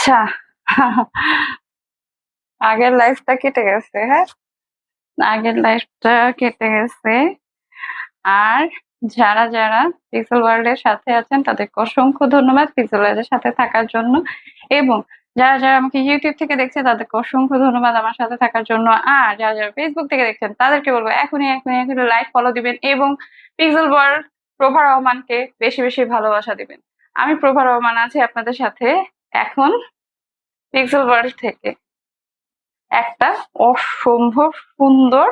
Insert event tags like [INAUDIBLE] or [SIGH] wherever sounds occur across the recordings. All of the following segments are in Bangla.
আচ্ছা। আগের লাইফটা কেটে গেছে হ্যাঁ? আগের লাইফটা কেটে গেছে। আর যারা যারা পিক্সেল ওয়ার্ল্ডের সাথে আছেন, তাদেরকে অসংখ্য ধন্যবাদ পিক্সেল ওয়ার্ল্ডের সাথে থাকার জন্য। এবং যারা যারা আমাকে ইউটিউব থেকে দেখছে, তাদেরকে অসংখ্য ধন্যবাদ আমার সাথে থাকার জন্য। আর যারা যারা ফেসবুক থেকে দেখছেন, তাদেরকে বলব এখনই এখনই এখনই লাইক ফলো দিবেন এবং পিক্সেল ওয়ার্ল্ড প্রভা রহমানকে বেশি বেশি ভালোবাসা দিবেন। আমি প্রভা রহমান আছি আপনাদের সাথে। এখন পিক্সেল ওয়ার্ল্ড থেকে একটা অসম্ভব সুন্দর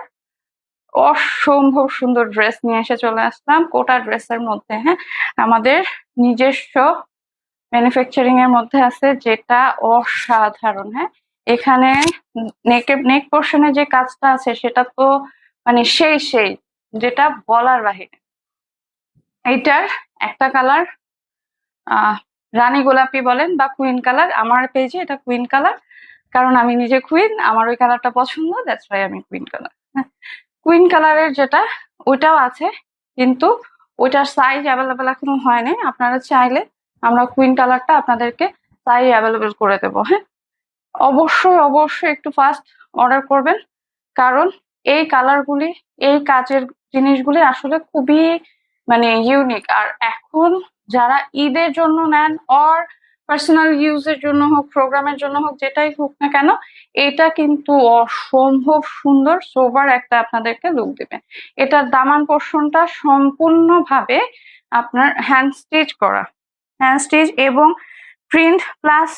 অসম্ভব সুন্দর ড্রেস নিয়ে এসে চলে আসলাম। কোটা ড্রেসের মধ্যে হ্যাঁ? আমাদের নিজস্ব ম্যানুফ্যাকচারিং এর মধ্যে আছে যেটা অসাধারণ হ্যাঁ? এখানে নেকের নেক পোর্শনে যে কাজটা আছে সেটা তো মানে সেই সেই, যেটা বলার বাহিরে। এইটার একটা কালার রানী গোলাপি বলেন বা কুইন কালার আমার পেজে এটা কুইন কালার কারণ আমি নিজে কুইন আমার ওই কালারটা পছন্দ দ্যাটস ওয়াই আমি কুইন কালার কুইন কালারের যেটা, ওইটাও আছে, কিন্তু ওইটার সাইজ অ্যাভেলেবেল এখনও হয়নি। আপনারা চাইলে আমরা কুইন কালারটা আপনাদেরকে সাইজ অ্যাভেলেবেল করে দেবো হ্যাঁ। অবশ্যই অবশ্যই একটু ফাস্ট অর্ডার করবেন, কারণ এই কালারগুলি এই কাজের জিনিসগুলি আসলে খুবই মানে ইউনিক আর এখন যারা ঈদের জন্য নেন অর পার্সোনাল ইউজের জন্য হোক প্রোগ্রামের জন্য হোক, যেটাই হোক না কেন, এটা কিন্তু অসম্ভব সুন্দর সোবার একটা আপনাদেরকে লুক দেবে। এটার দামান পোর্শনটা সম্পূর্ণভাবে আপনার হ্যান্ড স্টিচ করা। হ্যান্ড স্টিচ এবং প্রিন্ট প্লাস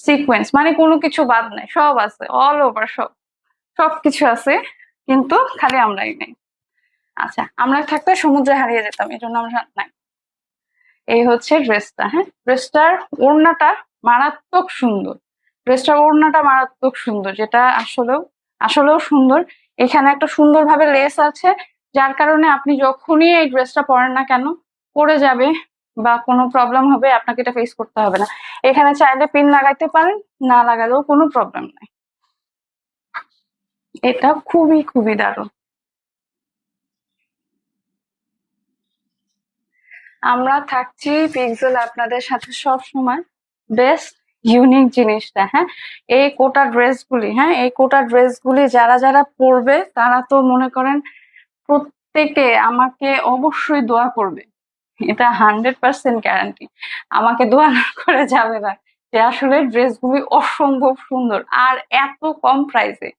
সিকোয়েন্স মানে কোনো কিছু বাদ নাই, সব আছে অল ওভার সব। সব কিছু আছে, কিন্তু খালি আমরাই নেই। আচ্ছা আমরা থাকতে সমুদ্রে হারিয়ে যেতাম এই জন্য আমরা নাই। এই হচ্ছে ড্রেসটা হ্যাঁ? ড্রেসটার ওড়নাটা মারাত্মক সুন্দর। ড্রেসটার ওড়নাটা মারাত্মক সুন্দর, যেটা আসলেও আসলেও সুন্দর। এখানে একটা সুন্দরভাবে লেস আছে, যার কারণে আপনি যখনই এই ড্রেসটা পরেন না কেন, পরে যাবে বা কোনো প্রবলেম হবে, আপনাকে এটা ফেস করতে হবে না। এখানে চাইলে পিন লাগাইতে পারেন, না লাগালেও কোনো প্রবলেম নাই। এটা খুবই খুবই দারুণ। আমরা থাকছি পিক্সেল আপনাদের সাথে সব সময় বেস্ট, ইউনিক জিনিসটা হ্যাঁ? এই কোটা ড্রেসগুলি হ্যাঁ? এই কোটা ড্রেসগুলি যারা যারা পরবে, তারা তো মনে করেন প্রত্যেকে আমাকে অবশ্যই দোয়া করবে। এটা হান্ড্রেড পার্সেন্ট গ্যারান্টি আমাকে দোয়া না করে যাবে না যে আসলে ড্রেসগুলি অসম্ভব সুন্দর আর এত কম প্রাইসে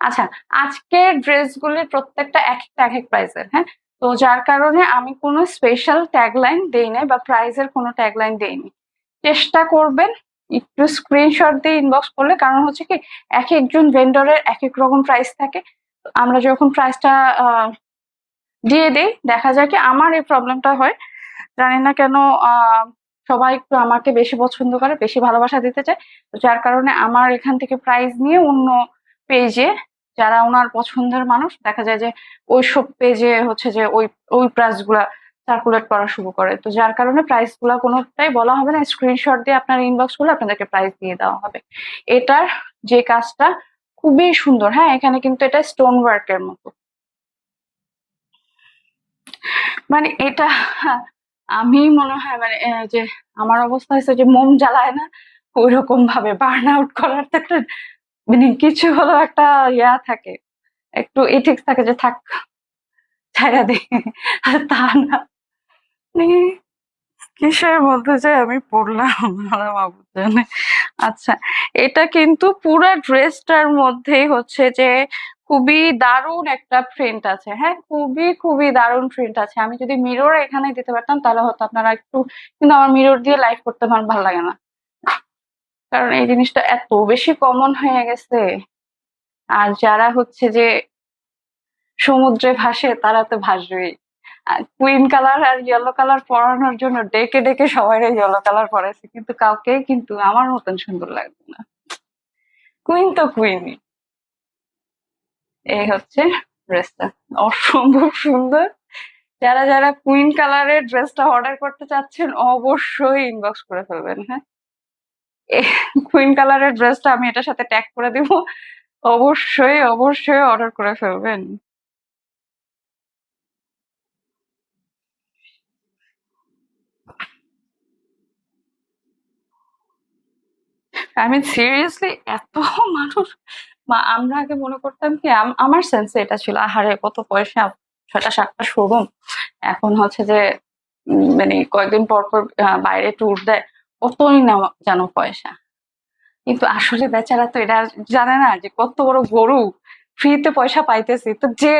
আচ্ছা আজকের ড্রেসগুলির প্রত্যেকটা এক একটা এক এক প্রাইসের হ্যাঁ? তো যার কারণে আমি কোনো স্পেশাল ট্যাগলাইন দেই নাই বা প্রাইজের কোনো ট্যাগলাইন দেইনি চেষ্টা করবেন একটু স্ক্রিনশট দিয়ে ইনবক্স করলে, কারণ হচ্ছে কি এক একজন ভেন্ডরের এক এক রকম প্রাইস থাকে। আমরা যখন প্রাইসটা দিয়ে দেই, দেখা যায় কি আমার এই প্রবলেমটা হয়। জানি না কেন সবাই একটু আমাকে বেশি পছন্দ করে, বেশি ভালোবাসা দিতে চায়। যার কারণে আমার এখান থেকে প্রাইস নিয়ে অন্য পেজে যারা ওনার পছন্দের মানুষ, দেখা যায় যে ওই সব পেজে হচ্ছে যে ওই ওই প্রাইসগুলা সার্কুলেট করা শুরু করে। তো যার কারণে প্রাইসগুলা কোনোটাই বলা হবে না স্ক্রিনশট দিয়ে আপনার ইনবক্সগুলো আপনাদেরকে প্রাইস দিয়ে দেওয়া হবে। এটার যে কাজটা খুবই সুন্দর হ্যাঁ এখানে কিন্তু এটা স্টোন ওয়ার্কের মতো। মানে এটা, আমি মনে হয় মানে যে আমার অবস্থা হয়েছে যে মোম জ্বালায় না ওই রকম ভাবে বার্ন আউট করার তো একটা মানে কিছু হলো একটা ইয়া থাকে, একটু এথিক্স থাকে যে থাক ছায়া দে তা না। মানে কিসের মধ্যে যে আমি পড়লাম আচ্ছা এটা কিন্তু পুরো ড্রেসটার মধ্যেই হচ্ছে যে খুবই দারুণ একটা প্রিন্ট আছে। হ্যাঁ খুবই খুবই দারুণ প্রিন্ট আছে। আমি যদি মিরর এখানে দিতে পারতাম, তাহলে হয়তো আপনারা একটু কিন্তু আমার মিরর দিয়ে লাইভ করতে আমার ভালো লাগে না। কারণ এই জিনিসটা এত বেশি কমন হয়ে গেছে। আর যারা হচ্ছে যে সমুদ্রে ভাসে, তারা তো ভাসবেই। কুইন কালার আর ইয়েলো কালার পরানোর জন্য ডেকে ডেকে সবাই ইয়েলো কালার পরাইছে, কিন্তু কাউকে কিন্তু আমার মতন সুন্দর লাগবে না। কুইন তো কুইনই এই হচ্ছে ড্রেসটা অসম্ভব সুন্দর। যারা যারা কুইন কালারের ড্রেসটা অর্ডার করতে চাচ্ছেন, অবশ্যই ইনবক্স করে ফেলবেন হ্যাঁ? কুইন কালারের ড্রেসটা আমি এটার সাথে ট্যাগ করে দিব। অবশ্যই অবশ্যই অর্ডার করে ফেলবেন। আমি সিরিয়াসলি এত মানুষ আমরা আগে মনে করতাম কি, আম- আমার সেন্সে এটা ছিল, আহারে, কত পয়সা ছয়টা সাতটা শোরুম এখন হচ্ছে যে মানে কয়েকদিন পর পর বাইরে ট্যুর দেয় কতই না জানো পয়সা। কিন্তু আসলে বেচারা তো এটা জানে না যে কত বড় গরু, ফ্রিতে পয়সা পাইতেছি। তো যে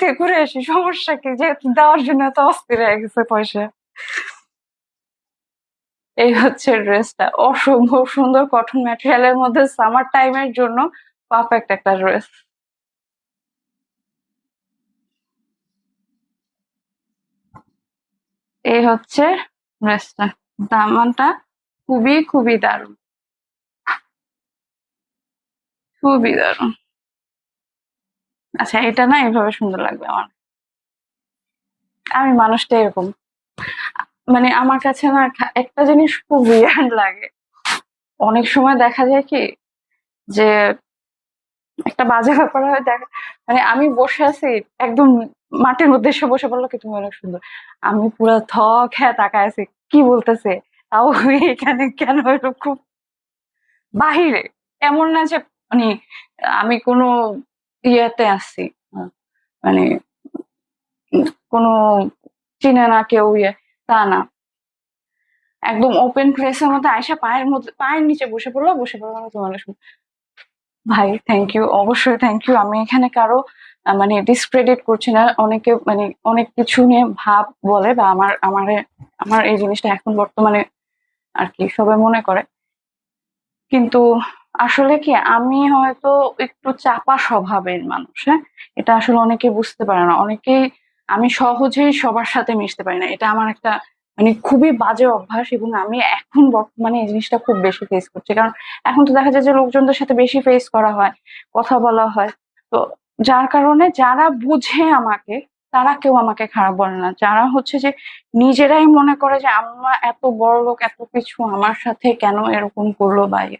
থেকে ঘুরে আসি, সমস্যা কি? যে দেওয়ার জন্য তো অস্থির হয়ে গেছে পয়সা। এই হচ্ছে ড্রেসটা। অসম্ভব সুন্দর কটন ম্যাটেরিয়ালের মধ্যে সামার টাইমের জন্য পারফেক্ট একটা ড্রেস এই হচ্ছে ড্রেসটা দামানটা খুবই খুবই দারুণ। খুবই দারুণ। আচ্ছা এটা না এভাবে সুন্দর লাগবে আমার। আমি মানুষটা এরকম। মানে আমার কাছে না একটা জিনিস খুব লাগে। অনেক সময় দেখা যায় কি যে একটা বাজে ব্যাপার হয়, দেখা মানে আমি বসে আছি, একদম মাটির এসে বসে বলল কি, তুমি অনেক সুন্দর। আমি পুরো থ খেয়ে তাকায় আছি কি বলতেছে? তাও এখানে কেন খুব বাহিরে, এমন না যে মানে আমি কোনো ইয়েতে আসছি মানে কোনো চিনে না কেউ ইয়ে তা না। একদম ওপেন প্লেসের মধ্যে আয়সা পায়ের মধ্যে, পায়ের নিচে বসে পড়ল বসে পড়ল তোমার ভাই থ্যাংক ইউ অবশ্যই থ্যাংক ইউ আমি এখানে কারও মানে ডিসক্রেডিট করছি না। অনেকে মানে অনেক কিছু নিয়ে ভাব বলে বা আমার আমার আমার এই জিনিসটা এখন বর্তমানে আর কি সবাই মনে করে। কিন্তু আসলে কি, আমি হয়তো একটু চাপা স্বভাবের মানুষ হ্যাঁ? এটা আসলে অনেকে বুঝতে পারে না। অনেকেই আমি সহজেই সবার সাথে মিশতে পারি না। এটা আমার একটা মানে খুবই বাজে অভ্যাস এবং আমি এখন বর্তমানে এই জিনিসটা খুব বেশি ফেস করছি। কারণ এখন তো দেখা যায় যে লোকজনদের সাথে বেশি ফেস করা হয়, কথা বলা হয়। তো যার কারণে যারা বুঝে আমাকে, তারা কেউ আমাকে খারাপ বলে না। যারা হচ্ছে যে নিজেরাই মনে করে যে আমরা এত বড় লোক, এত কিছু আমার সাথে কেন এরকম করল বা ইয়ে।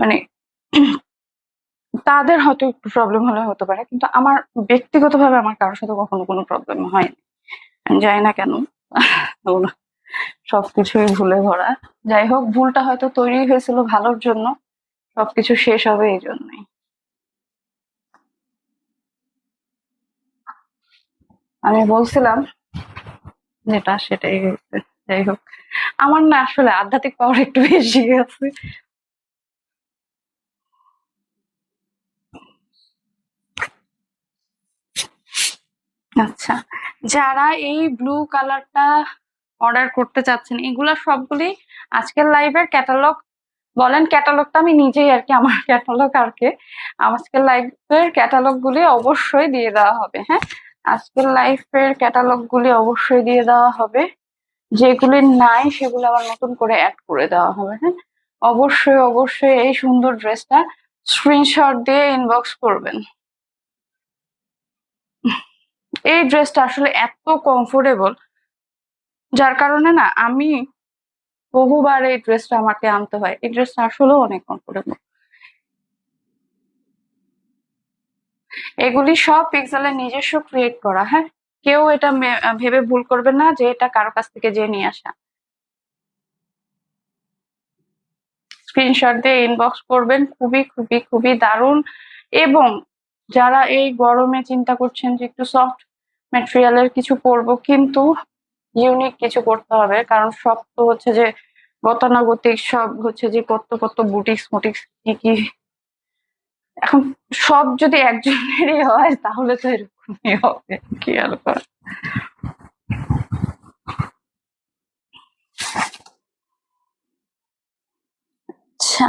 মানে [CLEARS THROAT] তাদের হয়তো একটু প্রবলেম হলে হতে পারে, কিন্তু আমার ব্যক্তিগতভাবে আমার কারোর সাথে কখনো কোনো প্রবলেম হয়নি। জানি না কেন। [LAUGHS] সবকিছুই ভুলে ভরা। যাই হোক, ভুলটা হয়তো তৈরি হয়েছিল ভালোর জন্য, সবকিছু শেষ হবে এই জন্যই। আমি বলছিলাম যেটা সেটাই যাই হোক। আমার না আসলে আধ্যাত্মিক পাওয়ার একটু বেশি আছে। আচ্ছা যারা এই ব্লু কালারটা অর্ডার করতে চাচ্ছেন, এগুলা সবগুলি আজকের লাইভের ক্যাটালগ বলেন ক্যাটালগটা আমি নিজেই আর কি, আমার ক্যাটালগ আর কি। আজকের লাইভের ক্যাটালগ গুলি অবশ্যই দিয়ে দেওয়া হবে হ্যাঁ? আজকের লাইভের ক্যাটালগ গুলি অবশ্যই দিয়ে দেওয়া হবে। যেগুলি নাই, সেগুলো আবার নতুন করে অ্যাড করে দেওয়া হবে হ্যাঁ? অবশ্যই অবশ্যই এই সুন্দর ড্রেসটা স্ক্রিনশট দিয়ে ইনবক্স করবেন। এই ড্রেসটা আসলে এত কমফোর্টেবল যার কারণে না আমি বহুবার এই ড্রেসটা আমাকে আনতে হয়। এই ড্রেসটা আসলেও অনেক কমফোর্টেবল এগুলি সব পিক্সেলের নিজস্ব ক্রিয়েট করা হ্যাঁ? কেউ এটা ভেবে ভুল করবে না যে এটা কারও কাছ থেকে যে নিয়ে আসা। স্ক্রিনশট দিয়ে ইনবক্স করবেন, খুবই খুবই খুবই দারুণ। এবং যারা এই গরমে চিন্তা করছেন যে একটু সফট ম্যাটেরিয়ালের কিছু পরবো কিন্তু ইউনিক কিছু করতে হবে। কারণ সব তো হচ্ছে যে গতানুগতিক, সব হচ্ছে যে কত কত বুটিক্স মুটিক্স কি কি এখন সব যদি একজনেরই হয়, তাহলে তো এরকমই হবে। খেয়াল কর? আচ্ছা।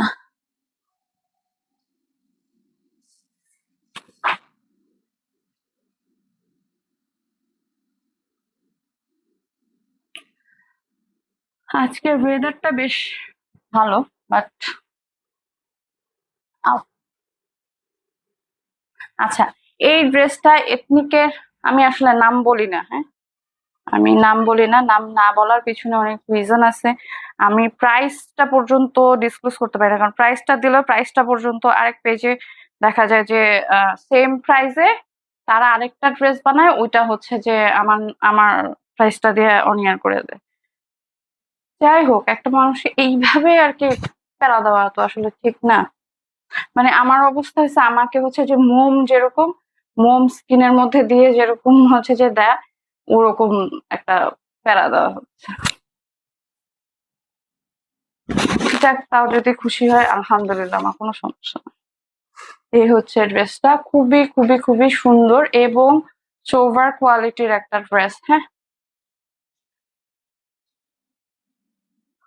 আজকের ওয়েদারটা বেশ ভালো বাট আচ্ছা এই ড্রেসটা এথনিকের আমি আসলে নাম বলি না হ্যাঁ? আমি নাম বলি না, নাম না বলার পিছনে অনেক রিজন আছে। আমি প্রাইসটা পর্যন্ত ডিসক্লোজ করতে পারি না, কারণ প্রাইসটা দিলে প্রাইসটা পর্যন্ত আরেক পেজে দেখা যায় যে সেম প্রাইসে তারা আরেকটা ড্রেস বানায়, ওইটা হচ্ছে যে আমার আমার প্রাইসটা দিয়ে অনিয়ার করে দেয়। যাই হোক, একটা মানুষ এইভাবে আর কি প্যারা দেওয়া তো আসলে ঠিক না। মানে আমার অবস্থা হচ্ছে আমাকে হচ্ছে যে মোম যেরকম, মোম স্কিনের মধ্যে দিয়ে যেরকম হচ্ছে যে দেয়, ওরকম একটা প্যারা দেওয়া হচ্ছে। যাক, তাও যদি খুশি হয়, আলহামদুলিল্লাহ, আমার কোনো সমস্যা না এই হচ্ছে ড্রেসটা খুবই খুবই খুবই সুন্দর এবং সোভার কোয়ালিটির একটা ড্রেস হ্যাঁ?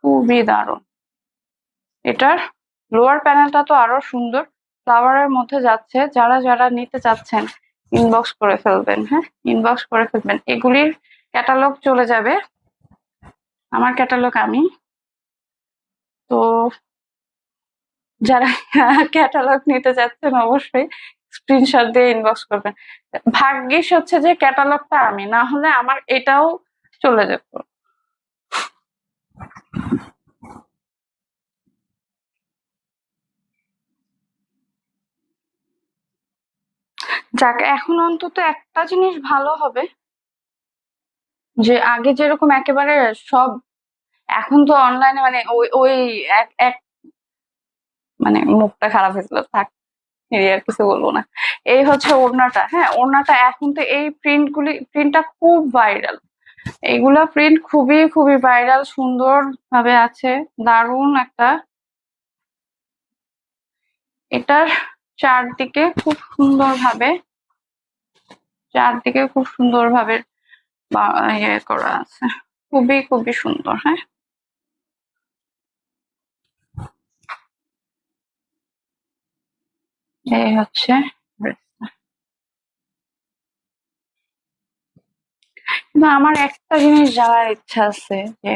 খুবই দারুণ। এটার লোয়ার প্যানেলটা তো আরও সুন্দর। ফ্লাওয়ারের মধ্যে যাচ্ছে, যারা যারা নিতে চাচ্ছেন ইনবক্স করে ফেলবেন হ্যাঁ? ইনবক্স করে ফেলবেন। এগুলির ক্যাটালগ চলে যাবে। আমার ক্যাটালগ আমি। তো যারা [LAUGHS] ক্যাটালগ নিতে চাচ্ছেন, অবশ্যই স্ক্রিনশট দিয়ে ইনবক্স করবেন। ভাগ্যিস হচ্ছে যে ক্যাটালগটা আমি, না হলে আমার এটাও চলে যেত। যাক, এখন অন্তত একটা জিনিস ভালো হবে। যে আগে যেরকম একেবারে সব এখন তো অনলাইনে মানে ওই ওই এক এক মানে মুখটা খারাপ হয়েছিল। থাক আর কিছু বলব না। এই হচ্ছে ওড়নাটা। হ্যাঁ ওড়নাটা এখন তো এই প্রিন্ট গুলি প্রিন্টটা খুব ভাইরাল এইগুলা প্রিন্ট খুবই খুবই ভাইরাল সুন্দর ভাবে আছে। দারুণ একটা। এটার চারদিকে খুব সুন্দর ভাবে চারদিকে খুব সুন্দর ভাবে বা- ইয়ে করা আছে। খুবই খুবই সুন্দর হ্যাঁ। এই হচ্ছে কিন্তু আমার একটা জিনিস জানার ইচ্ছা আছে যে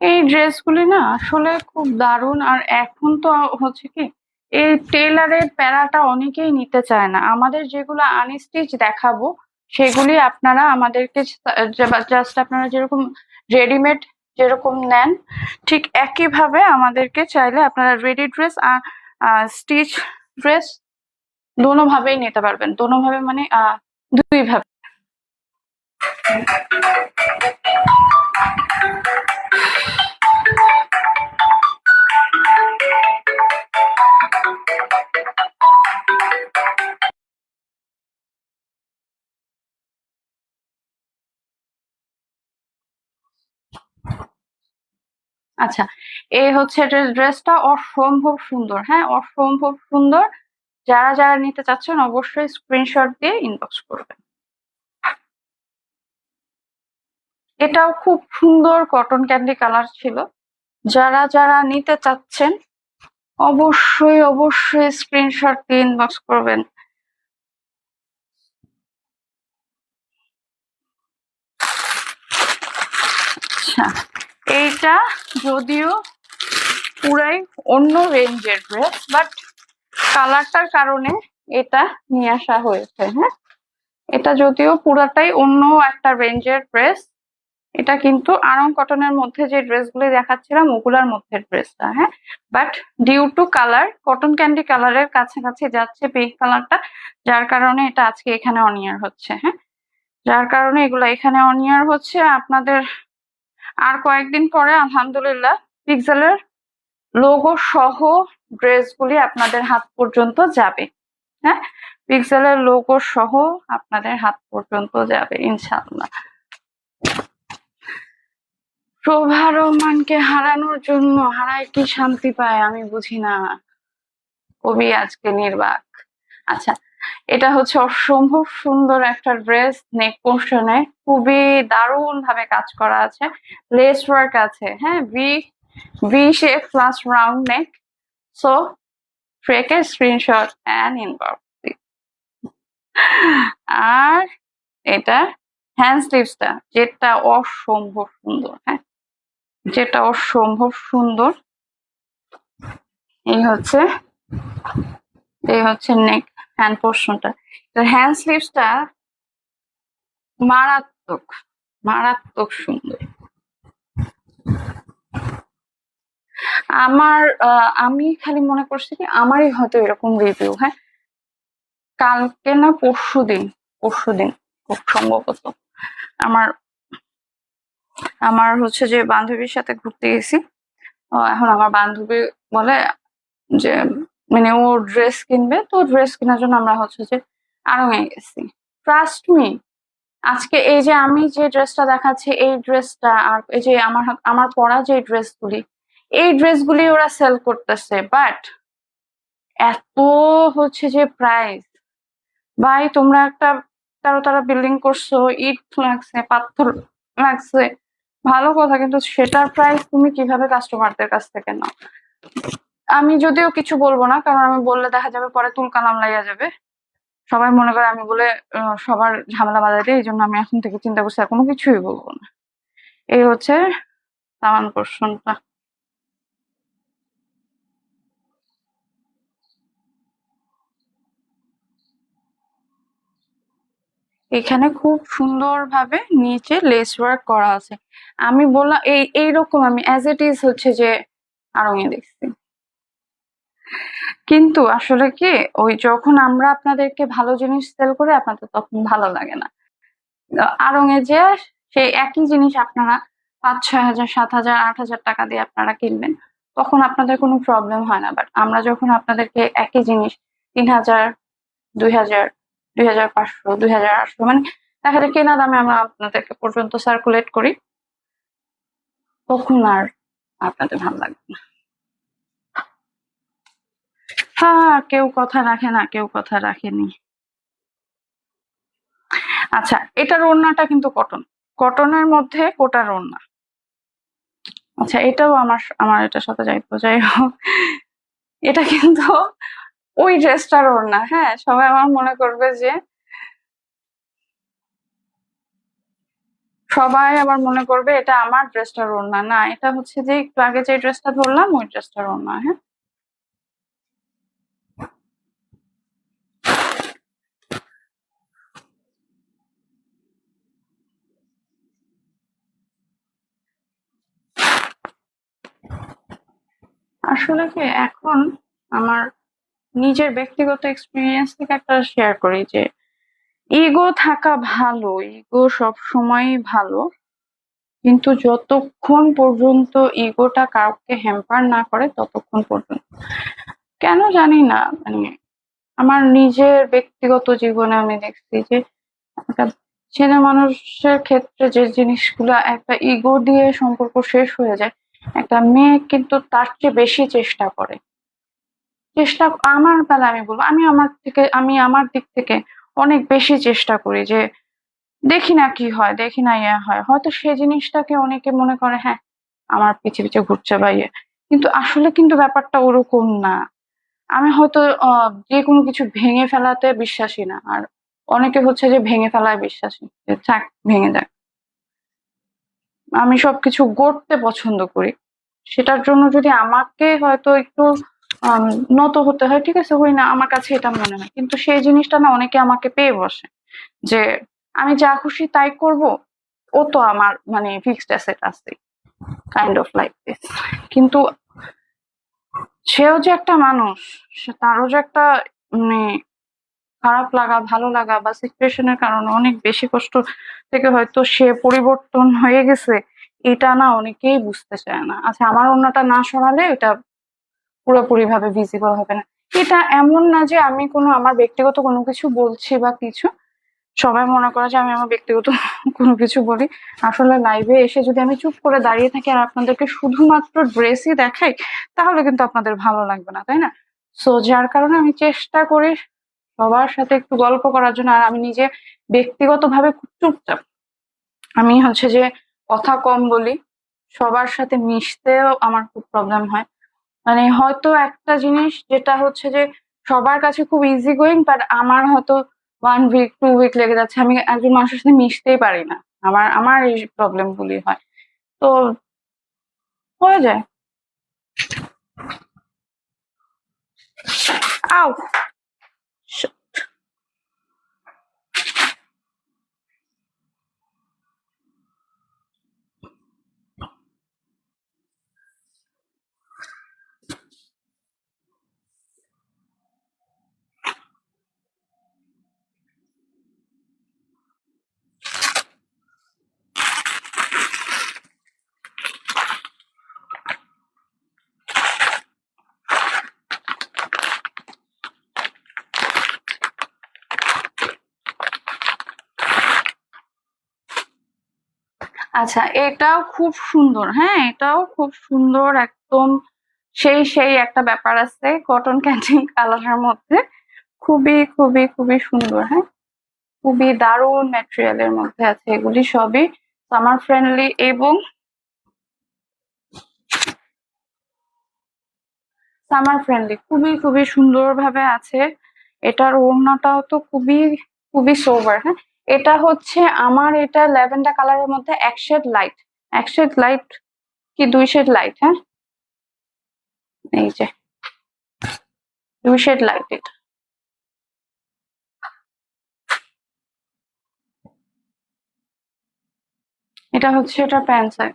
এই ড্রেসগুলি না আসলে খুব দারুণ আর এখন তো হচ্ছে কি এই টেলারের প্যারাটা অনেকেই নিতে চায় না। আমাদের যেগুলো আনস্টিচ দেখাবো সেগুলি আপনারা আমাদেরকে জাস্ট আপনারা যেরকম রেডিমেড যেরকম নেন ঠিক একইভাবে আমাদেরকে চাইলে আপনারা রেডি ড্রেস আর স্টিচ ড্রেস দোনো ভাবেই নিতে পারবেন। দোনো ভাবে মানে আহ, দুই ভাবে আচ্ছা এই হচ্ছে ড্রেসটা অসম্ভব সুন্দর। হ্যাঁ অসম্ভব সুন্দর। যারা যারা নিতে চাচ্ছেন, অবশ্যই স্ক্রিনশট দিয়ে ইনবক্স করবেন। এটাও খুব সুন্দর কটন ক্যান্ডি কালার ছিল। যারা যারা নিতে চাচ্ছেন, অবশ্যই অবশ্যই স্ক্রিনশট দিয়ে ইনবক্স করবেন। আচ্ছা এইটা যদিও পুরাই অন্য রেঞ্জের ড্রেস বাট কালারটার কারণে এটা নিয়ে আসা হয়েছে হ্যাঁ? এটা যদিও পুরাটাই অন্য একটা রেঞ্জের ড্রেস এটা কিন্তু আরং কটনের মধ্যে যে ড্রেসগুলো দেখাচ্ছিলাম, ওগুলার মধ্যে ড্রেসটা হ্যাঁ? But due to colour cotton candy কালারের কাছাকাছি যাচ্ছে পিঙ্ক কালারটা যার কারণে এটা আজকে এখানে অনিয়ার হচ্ছে হ্যাঁ? যার কারণে এগুলো এখানে অনিয়ার হচ্ছে। আপনাদের আর কয়েকদিন পরে, আলহামদুলিল্লাহ, পিক্সেলের লোগো সহ ড্রেসগুলি আপনাদের হাত পর্যন্ত যাবে হ্যাঁ? পিক্সেলের লোগো সহ আপনাদের হাত পর্যন্ত যাবে, ইনশাআল্লাহ। প্রভা রহমানকে হারানোর জন্য হারায় কি শান্তি পায় আমি বুঝি না। কবি আজকে নির্বাক। আচ্ছা এটা হচ্ছে অসম্ভব সুন্দর একটা ড্রেস, নেক পোর্শনে। খুবই দারুণ ভাবে কাজ করা আছে। লেস ওয়ার্ক আছে হ্যাঁ V V shape plus round neck. So take a screenshot and inbox আর এটা হ্যান্ড স্লিভসটা যেটা অসম্ভব সুন্দর হ্যাঁ। যেটা অসম্ভব সুন্দর। এই হচ্ছে এই হচ্ছে নেক হ্যান্ড পোর্শনটা হ্যান্ড স্লিভসটা মারাত্মক মারাত্মক সুন্দর। আমার আমি খালি মনে করছি কি, আমারই হয়তো এরকম রিভিউ হ্যাঁ? কালকে না পরশু দিন পরশু দিন খুব সম্ভবত। আমার আমার হচ্ছে যে বান্ধবীর সাথে ঘুরতে গেছি। এখন আমার বান্ধবী বলে যে মানে ও ড্রেস কিনবে, তো ড্রেস কেনার জন্য আমরা হচ্ছে যে আড়ঙে গেছি। ট্রাস্ট মি আজকে এই যে আমি যে ড্রেসটা দেখাচ্ছি, এই ড্রেসটা আর এই যে আমার আমার পরা যে ড্রেসগুলি এই ড্রেসগুলি ওরা সেল করতেছে বাট এত হচ্ছে যে প্রাইস ভাই, তোমরা একটা তারা তারা বিল্ডিং করছ, ইট লাগছে, পাথর লাগছে ভালো কথা, কিন্তু সেটার প্রাইস তুমি কীভাবে কাস্টমারদের কাছ থেকে নাও? আমি যদিও কিছু বলব না, কারণ আমি বললে দেখা যাবে পরে তুলকালাম লাইয়া যাবে। সবাই মনে করে আমি বলে সবার ঝামেলা বাজাতে এই জন্য আমি এখন থেকে চিন্তা করছি আর কোনো কিছুই বলব না। এই হচ্ছে সামান পোর্শনটা। এখানে খুব সুন্দরভাবে নিচে লেস ওয়ার্ক করা আছে। আমি বললাম, এই, এইরকম আমি অ্যাজ ইট ইজ হচ্ছে যে আড়ঙে দেখছি। কিন্তু আসলে কি, ওই যখন আমরা আপনাদেরকে ভালো জিনিস সেল করি, আপনাদের তখন ভালো লাগে না। আড়ঙে যে সেই একই জিনিস আপনারা পাঁচ, ছয় হাজার, সাত হাজার, আট হাজার টাকা দিয়ে আপনারা কিনবেন, তখন আপনাদের কোনো প্রবলেম হয় না। বাট আমরা যখন আপনাদেরকে একই জিনিস তিন হাজার, দুই হাজার দুই হাজার পাঁচশো, দুই হাজার আটশো মানে দেখা যায় কেনা দামে আমরা আপনাদেরকে পর্যন্ত সার্কুলেট করি। তখন আর আপনাদের ভালো লাগবে না? হ্যাঁ কেউ কথা রাখে না, কেউ কথা রাখেনি। আচ্ছা এটার ওড়নাটা কিন্তু কটন। কটনের মধ্যে কোটার ওড়না আচ্ছা এটাও আমার আমার এটার সাথে যাইতো যাই হোক। এটা কিন্তু ওই ড্রেসটার ওড়না হ্যাঁ? সবাই আমার মনে করবে যে সবাই আবার মনে করবে এটা আমার ড্রেসটার ওড়না না। এটা হচ্ছে যে একটু আগে যে ড্রেসটা ধরলাম, ওই ড্রেসটার ওড়না হ্যাঁ? আসলে কি, এখন আমার নিজের ব্যক্তিগত এক্সপিরিয়েন্স থেকে একটা শেয়ার করি যে ইগো থাকা ভালো ইগো সব সময় ভালো, কিন্তু যতক্ষণ পর্যন্ত ইগোটা কাউকে হ্যাম্পার না করে, ততক্ষণ পর্যন্ত। কেন জানি না মানে আমার নিজের ব্যক্তিগত জীবনে আমি দেখছি যে, একটা ছেলে মানুষের ক্ষেত্রে যে জিনিসগুলো একটা ইগো দিয়ে সম্পর্ক শেষ হয়ে যায়, একটা মেয়ে কিন্তু তার চেয়ে বেশি চেষ্টা করে। চেষ্টা আমার বেলা আমি বলব, আমি আমার থেকে, আমি আমার দিক থেকে অনেক বেশি চেষ্টা করি যে দেখি না কি হয়, দেখি না ইয়ে হয়। হয়তো সে জিনিসটাকে অনেকে মনে করে হ্যাঁ আমার পিছে পিছে ঘুরছে বা ইয়ে। কিন্তু আসলে কিন্তু ব্যাপারটা ওরকম না। আমি হয়তো যে কোনো কিছু ভেঙে ফেলাতে বিশ্বাসী না। আর অনেকে হচ্ছে যে ভেঙে ফেলায় বিশ্বাসী থাক, ভেঙে যাক। আমি সবকিছু গড়তে পছন্দ করি। সেটার জন্য যদি আমাকে হয়তো একটু নত হতে হয়, ঠিক আছে? হই না, আমার কাছে এটা মনে হয়। কিন্তু সেই জিনিসটা না অনেকে আমাকে পেয়ে বসে যে, আমি যা খুশি তাই করব, ও তো আমার মানে ফিক্সড অ্যাসেট আছে কাইন্ড অফ লাইক দিস কিন্তু সেও যে একটা মানুষ তারও যে একটা মানে খারাপ লাগা, ভালো লাগা বা সিচুয়েশনের কারণে অনেক বেশি কষ্ট থেকে হয়তো সে পরিবর্তন হয়ে গেছে, এটা না অনেকেই বুঝতে চায় না। আচ্ছা আমার অন্যটা না সরালে এটা পুরোপুরি ভাবে ভিজিবল হবে না। এটা এমন না যে আমি কোনো, আমার ব্যক্তিগত কোনো কিছু বলছি বা কিছু। সবাই মনে করে যে আমি আমার ব্যক্তিগত [LAUGHS] কোনো কিছু বলি। আসলে লাইভে এসে যদি আমি চুপ করে দাঁড়িয়ে থাকি আর আপনাদেরকে শুধুমাত্র ড্রেসই দেখাই, তাহলে কিন্তু আপনাদের ভালো লাগবে না, তাই না? সো যার কারণে আমি চেষ্টা করি সবার সাথে একটু গল্প করার জন্য। আর আমি নিজে ব্যক্তিগতভাবে খুব চুপচাপ। আমি হচ্ছে যে কথা কম বলি, সবার সাথে মিশতেও আমার খুব প্রবলেম হয়। মানে হয়তো একটা জিনিস যেটা হচ্ছে যে সবার কাছে খুব ইজি গোয়িং বাট আমার হয়তো ওয়ান উইক টু উইক লেগে যাচ্ছে। আমি একজন মানুষের সাথে মিশতেই পারি না। আমার আমার এই প্রবলেম গুলি হয়। তো হয়ে যায়। আও আচ্ছা এটাও খুব সুন্দর হ্যাঁ এটাও খুব সুন্দর, একদম সেই সেই একটা ব্যাপার আছে কটন ক্যান্টিন কালারের মধ্যে। খুবই খুবই খুবই সুন্দর হ্যাঁ। খুবই দারুণ ম্যাটেরিয়ালের মধ্যে আছে এগুলি সবই। সামার ফ্রেন্ডলি এবং সামার ফ্রেন্ডলি খুবই খুবই সুন্দর ভাবে আছে। এটার ওড়নাটাও তো খুবই খুবই সোভার হ্যাঁ। এটা হচ্ছে আমার এটা ল্যাভেন্ডার কালারের মধ্যে এক শেড লাইট। এক শেড লাইট কি দুই শেড লাইট হ্যাঁ? এই যে। দুই শেড লাইট এটা। এটা হচ্ছে এটা প্যান্ট সাইড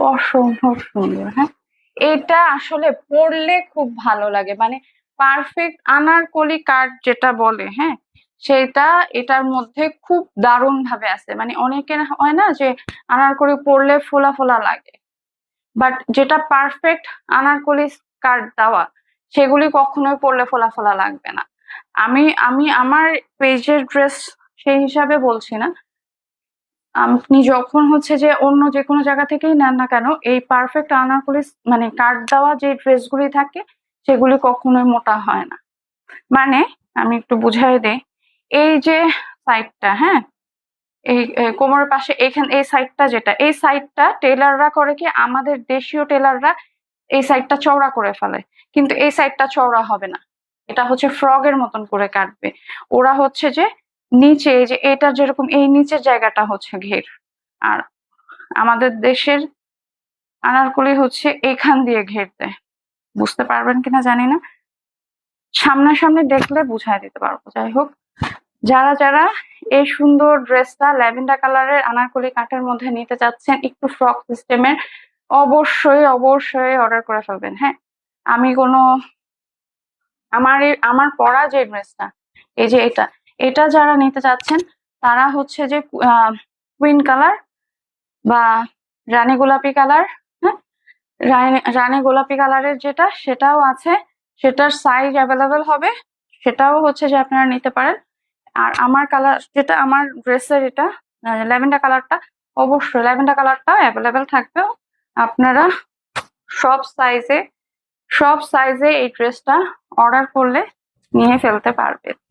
অসম্ভব সুন্দর হ্যাঁ? এটা আসলে পরলে খুব ভালো লাগে। মানে পারফেক্ট আনারকলি কার্ড যেটা বলে হ্যাঁ? সেটা এটার মধ্যে খুব দারুণ ভাবে আছে। মানে অনেকের হয় না যে আনারকলি পরলে ফোলা ফোলা লাগে। বাট যেটা পারফেক্ট আনারকলি কাট দেওয়া, সেগুলি কখনোই পরলে ফোলা ফোলা লাগবে না। আমি আমি আমার পেজের ড্রেস সেই হিসাবে বলছি না। আপনি যখন হচ্ছে যে অন্য যে কোনো জায়গা থেকেই নেন না কেন, এই পারফেক্ট আনারকলি মানে কাট দেওয়া যে ড্রেসগুলি থাকে, সেগুলি কখনোই মোটা হয় না। মানে আমি একটু বুঝাই দেই, এই যে সাইডটা হ্যাঁ? এই কোমরের পাশে এখানে, এই সাইডটা যেটা, এই সাইডটা টেলাররা করে কি, আমাদের দেশীয় টেলাররা এই সাইডটা চওড়া করে ফেলে, কিন্তু এই সাইডটা চওড়া হবে না। এটা হচ্ছে ফ্রগের মতন করে কাটবে। ওরা হচ্ছে যে নিচে যে এটা যেরকম, এই নিচের জায়গাটা হচ্ছে ঘের। আর আমাদের দেশের আনারকলি হচ্ছে এখান দিয়ে ঘের দেয়। বুঝতে পারবেন কিনা জানি না। সামনাসামনি দেখলে বুঝাই দিতে পারব। যাই হোক, যারা যারা এই সুন্দর ড্রেসটা ল্যাভেন্ডার কালারের আনারকলি কাঠের মধ্যে নিতে চাচ্ছেন, একটু ফ্রক সিস্টেমের, অবশ্যই অবশ্যই অর্ডার করে ফেলবেন। হ্যাঁ আমি কোনো, আমার আমার পরা যে ড্রেসটা, এই যে এটা এটা যারা নিতে চাচ্ছেন, তারা হচ্ছে যে কুইন কালার বা রানী গোলাপি কালার হ্যাঁ? রানী- গোলাপি কালারের যেটা, সেটাও আছে। সেটার সাইজ অ্যাভেলেবেল হবে। সেটাও হচ্ছে যে আপনারা নিতে পারেন। আর আমার কালার যেটা, আমার ড্রেসের এটা ল্যাভেন্ডার কালারটা অবশ্যই ল্যাভেন্ডার কালারটা অ্যাভেলেবেল থাকবে আপনারা সব সাইজে সব সাইজে এই ড্রেসটা অর্ডার করলে নিয়ে ফেলতে পারবে আচ্ছা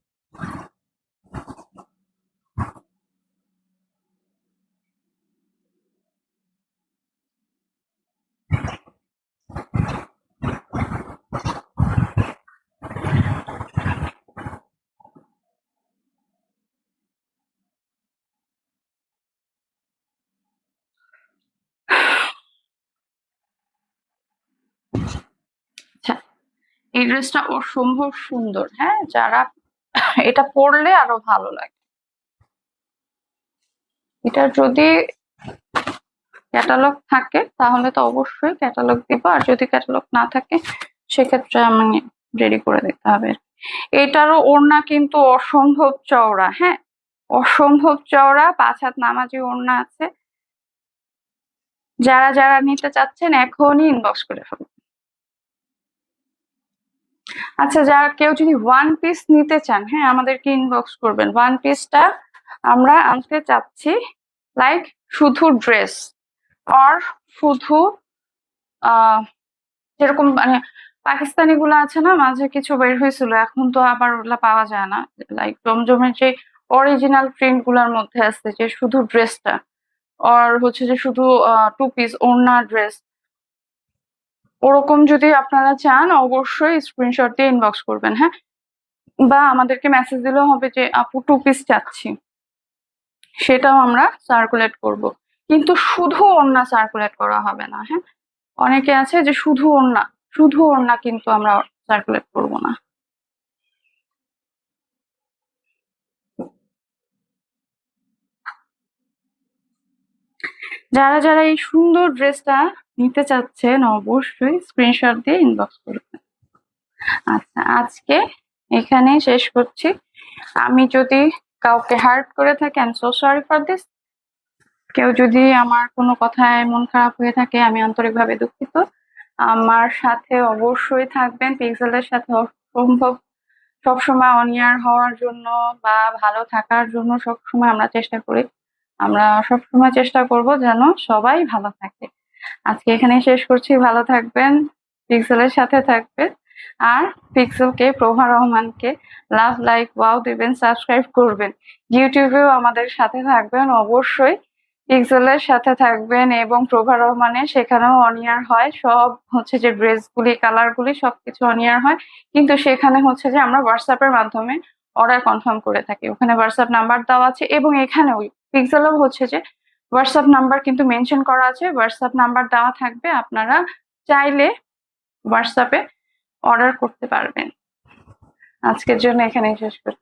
এই ড্রেসটা অসম্ভব সুন্দর হ্যাঁ? যারা এটা পড়লে আরও ভালো লাগে। এটা যদি ক্যাটালগ থাকে, তাহলে তো অবশ্যই ক্যাটালগ দিব। আর যদি ক্যাটালগ না থাকে, সেক্ষেত্রে আমি রেডি করে দিতে হবে এটারও ওড়না কিন্তু অসম্ভব চওড়া হ্যাঁ? অসম্ভব চওড়া, পাঁচ হাত নামাজি ওড়না আছে। যারা যারা নিতে চাচ্ছেন, এখনই ইনবক্স করে ফেলুন। আচ্ছা যারা কেউ যদি ওয়ান পিস নিতে চান হ্যাঁ আমাদেরকে ইনবক্স করবেন। ওয়ান পিসটা আমরা আনতে চাচ্ছি লাইক শুধু ড্রেস আর শুধু যেরকম মানে পাকিস্তানি গুলো আছে না, মাঝে কিছু বের হয়েছিল, এখন তো আবার ওগুলা পাওয়া যায় না। লাইক জমজমের যে অরিজিনাল প্রিন্টগুলার মধ্যে আছে যে শুধু ড্রেসটা আর হচ্ছে যে শুধু টু পিস ওড়না ড্রেস ওরকম যদি আপনারা চান, অবশ্যই স্ক্রিনশট দিয়ে ইনবক্স করবেন হ্যাঁ? বা আমাদেরকে মেসেজ দিলেও হবে যে, আপু টু পিস চাচ্ছি। সেটাও আমরা সার্কুলেট করব। কিন্তু শুধু ওড়না সার্কুলেট করা হবে না হ্যাঁ? অনেকে আছে যে, শুধু ওড়না শুধু ওড়না কিন্তু আমরা সার্কুলেট করব না। যারা যারা এই সুন্দর ড্রেসটা নিতে চাচ্ছেন অবশ্যই স্ক্রিনশট দিয়ে ইনবক্স করবেন। আচ্ছা আজকে এখানে শেষ করছি। আমি যদি কাউকে হার্ট করে থাকি I so sorry for this কেউ যদি আমার কোনো কথায় মন খারাপ হয়ে থাকে, আমি আন্তরিকভাবে দুঃখিত। আমার সাথে অবশ্যই থাকবেন। পিক্সেলের সাথে অসম্ভব সবসময় অনিয়ার হওয়ার জন্য বা ভালো থাকার জন্য সবসময় আমরা চেষ্টা করি। আমরা সবসময় চেষ্টা করব যেন সবাই ভালো থাকে। আজকে এখানে শেষ করছি। ভালো থাকবেন, পিক্সেলের সাথে থাকবেন। আর পিক্সেলকে, প্রভা রহমানকে লাভ, লাইক, ওয়াও দিবেন, সাবস্ক্রাইব করবেন। ইউটিউবেও আমাদের সাথে থাকবেন, অবশ্যই। পিক্সেলের সাথে থাকবেন এবং প্রভা রহমানের সেখানেও অনিয়ার হয়। সব হচ্ছে যে ড্রেসগুলি, কালারগুলি, সবকিছু অনিয়ার হয়। কিন্তু সেখানে হচ্ছে যে আমরা হোয়াটসঅ্যাপের মাধ্যমে অর্ডার কনফার্ম করে থাকি। ওখানে হোয়াটসঅ্যাপ নাম্বার দেওয়া আছে এবং এখানেও পিক্সেলও হচ্ছে যে হোয়াটসঅ্যাপ নাম্বার কিন্তু মেনশন করা আছে। হোয়াটসঅ্যাপ নাম্বার দেওয়া থাকবে, আপনারা চাইলে হোয়াটসঅ্যাপে অর্ডার করতে পারবেন। আজকের জন্য এখানেই শেষ করি